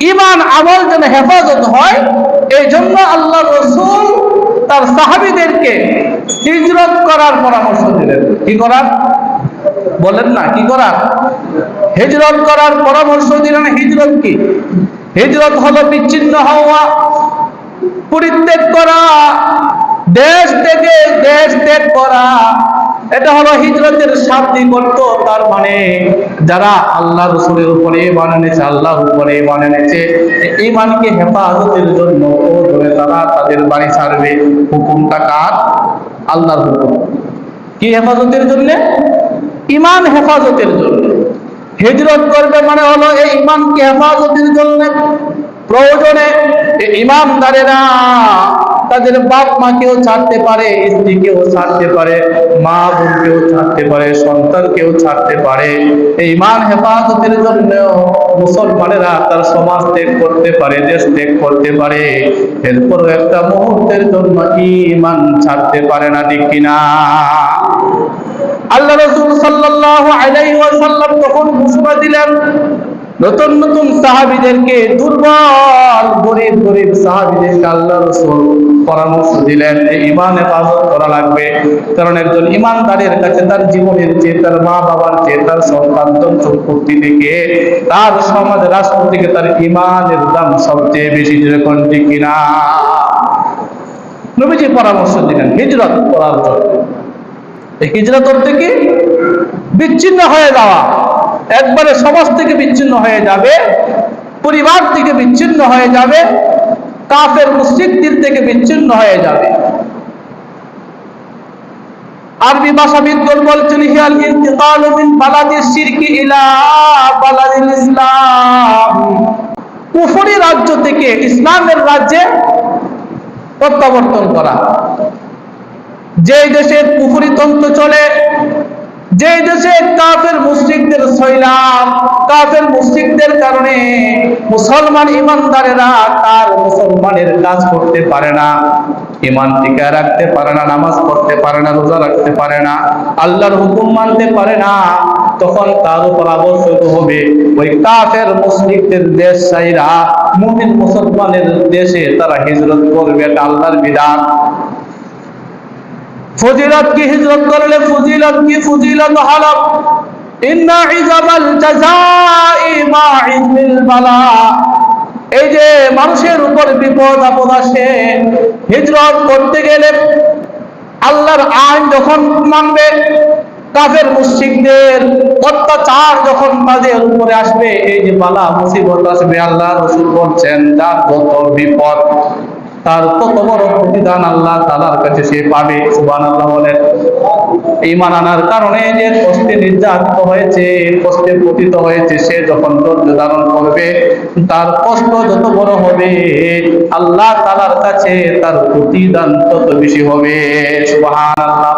ইমান আমল যেন হেফাজত হয় এই জন্য আল্লাহ রসুল তার সাহাবিদেরকে হিজরত করার পরামর্শ দিলেন। কি করার? বলেন না, কি করার? হিজরত করার পরামর্শ দিলেন, হিজরত কি? হিজরত হলো বিচ্ছিন্ন হওয়া, পরিত্যাগ করা, দেশ থেকে দেশ ত্যাগ করা। এটা হলো হিজরতের শাব্দিক অর্থ তার মানে যারা আল্লাহ রসুলের উপরে ইমান এনেছে, আল্লাহর উপরে ইমান এনেছে ইমানকে হেফাজতের জন্য ধরে তারা তাদের বাড়ি ছাড়বে। হুকুমটা কার? আল্লাহর হুকুম। কি হেফাজতের জন্য? ইমান হেফাজতের জন্য। হিজরত করবে মানে হলো এই ইমানকে হেফাজতের জন্য। প্রয়োজনে এই ইমানদারেরা তাদের বাপ মা মাকেও ছাড়তে পারে স্ত্রীকেও ছাড়তে পারে, মা বোনকেও ছাড়তে পারে সন্তানকেও ছাড়তে পারে, এই ইমান হেফাজতের জন্য মুসলমানেরা তার সমাজ ত্যাগ করতে পারে, দেশ ত্যাগ করতে পারে। এরপরও একটা মুহূর্তের জন্য ইমান ছাড়তে পারে না, ঠিক কিনা? আল্লাহ রসুল সাল্লাল্লাহু আলাইহি ওয়াসাল্লাম তখন ঘোষণা দিলেন নতুন নতুন সাহাবীদেরকে দুর্বল গরিব গরিব সাহাবীদেরকে আল্লাহ রসুল পরামর্শ দিলেন এই ইমান হেফাজত করা লাগবে। কারণ একজন ইমানদারের কাছে তার জীবনের চেয়ে তার মা বাবার চেয়ে তার সন্তান সম্পত্তি থেকে তার সমাজ রাষ্ট্র থেকে তার ইমানের দাম সবচেয়ে বেশি যেরকম ঠিক কিনা? নবীজি পরামর্শ দিলেন, হিজরত করার জন্য। এই হিজরত অর্থে কি? বিচ্ছিন্ন হয়ে যাওয়া। একবারে সমাজ থেকে বিচ্ছিন্ন হয়ে যাবে, পরিবার থেকে বিচ্ছিন্ন হয়ে যাবে, কাফের মুসলিকদের থেকে বিচ্ছিন্ন হয়ে যাবে। আরবি ভাষাবিদগণ বলছেন, হিয়াল ইন্তিকালু মিন শিরকি ইলা বালাদিল ইসলাম। কুফরি রাজ্য থেকে ইসলামের রাজ্যে প্রত্যাবর্তন করা। যে দেশে পুকুরি তন্ত্র চলে যে দেশে কাফের মুসলিকদের সৈলাম কাফের মুসলিকদের কারণে মুসলমান ইমানদারেরা তার মুসলমানের কাজ করতে পারে না। ইমান টিকা রাখতে পারে না, নামাজ পড়তে পারে না, রোজা রাখতে পারে না, আল্লাহর হুকুম মানতে পারে না, তখন তার উপর আবশ্যক হবে। ওই কাফের মুসলিকদের দেশ চাইরা মুমিন মুসলমানের দেশে তারা হিজরত করবে আল্লাহর বিধান। ফজিলত কি হিজরত করলে এই যে মানুষের উপর বিপদ আপদ আসে, হিজরত করতে গেলে আল্লাহর আইন যখন মানবে, কাফের মুশরিকদের অত্যাচার যখন তাদের উপরে আসবে, এই যে বালা মুসিবত আসবে, আল্লাহ রসুল বলছেন যার যত বিপদ। তার কত বড় প্রতিদান আল্লাহ তালার কাছে সে পাবে সুবান আল্লাহ বলেন। ইমান আনার কারণে যে কষ্টে নির্যাতিত হয়েছে কষ্টে পতিত হয়েছে, সে যখন ধৈর্য ধারণ করবে, তার কষ্ট যত বড় হবে, আল্লাহ তালার কাছে তার প্রতিদান তত বেশি হবে সুবাহ আল্লাহ